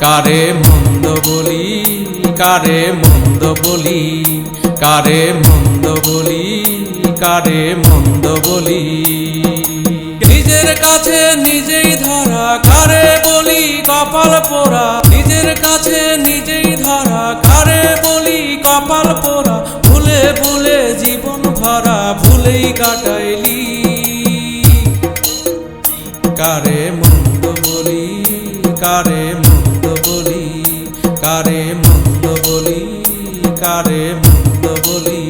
কারে মন্দ বলি, কারে মন্দ বলি, কারে মন্দ বলি, কারে মন্দ বলি। নিজের কাছে নিজেই ধরা, কারে বলি কপাল পোড়া। নিজের কাছে নিজেই ধরা, কারে বলি কপাল পোড়া। ভুলে ভুলে জীবন ভরা, ভুলেই কাটাইলি। কারে মন্দ বলি, কারে কারে মন্দ বলি।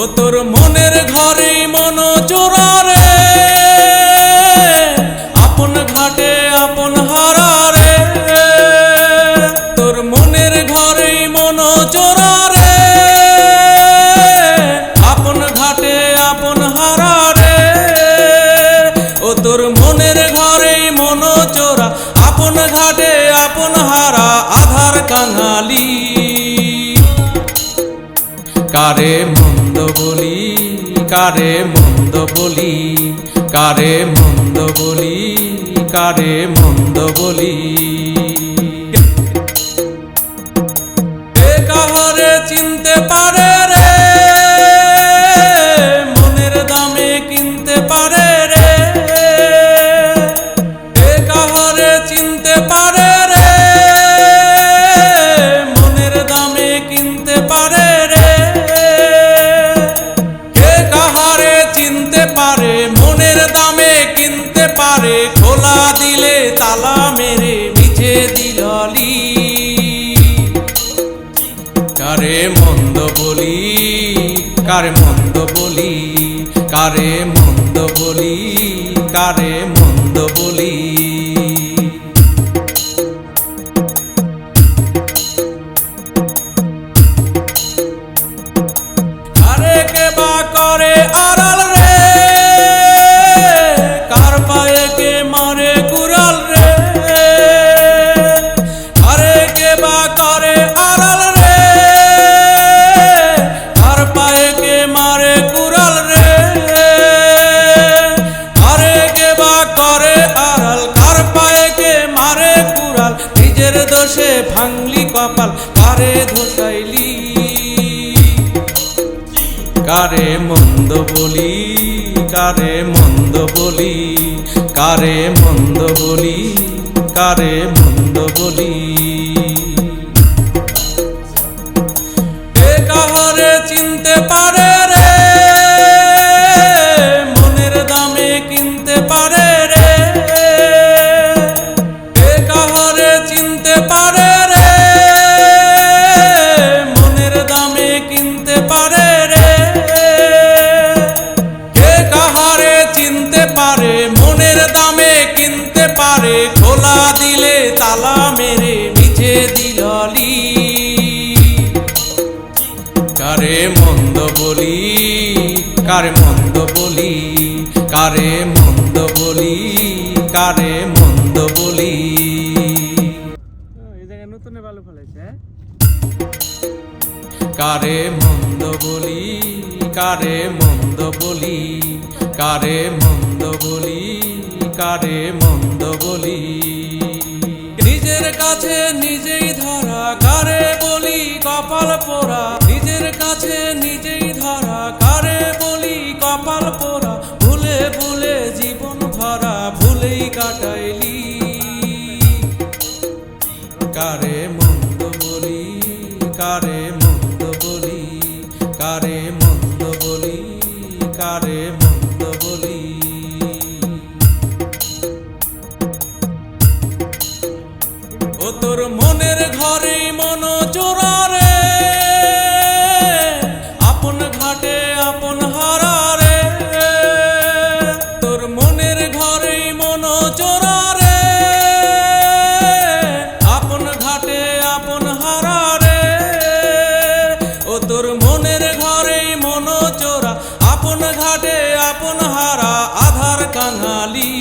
ও তোর মনের ঘরে মন চোরা কাঙালি। কারে মন্দ বলি কারে মন্দ বলি কারে মন্দ বলি কারে মন্দ বলি। পারে খোলা দিলে তালা মেরে মিছে দিললি। কারে মন্দ বলি, কারে মন্দ বলি, কারে মন্দ বলি, কারে মন্দ বলি ভাঙলি কপাল, কারে ধোসাইলি কারে মন্দ বলি, কারে মন্দ বলি, কারে মন্দ বলি, কারে মন্দ বলি। পারে খোলা দিলে তালা মেরে মিছে দিললি কারে মন্দ বলি কারে মন্দ বলি কারে মন্দ বলি কারে মন্দ বলি হ্যাঁ? কারে মন্দ বলি কারে মন্দ বলি কারে মন্দ বলি কারে নিজের কাছে নিজেই ধরা, কারে বলি কপাল পোড়া? নিজের কাছে নিজেই ধরা, কারে বলি কপাল পোড়া? ভুলে ভুলে জীবন ভরা, ভুলেই কাটাইলি। কারে মন্দ বলি, কারে মন্দ বলি, কারে মন্দ বলি, কারে মন্দ তোর মনের ঘরে মন চোরা রে। আপন ঘাটে আপন হারা রে। তোর মনের ঘরে মন চোরারে আপন ঘাটে আপন হারা রে। ও তোর মনের ঘরে মন চোরা আপন ঘাটে আপন হারা, আধার কাঙালি।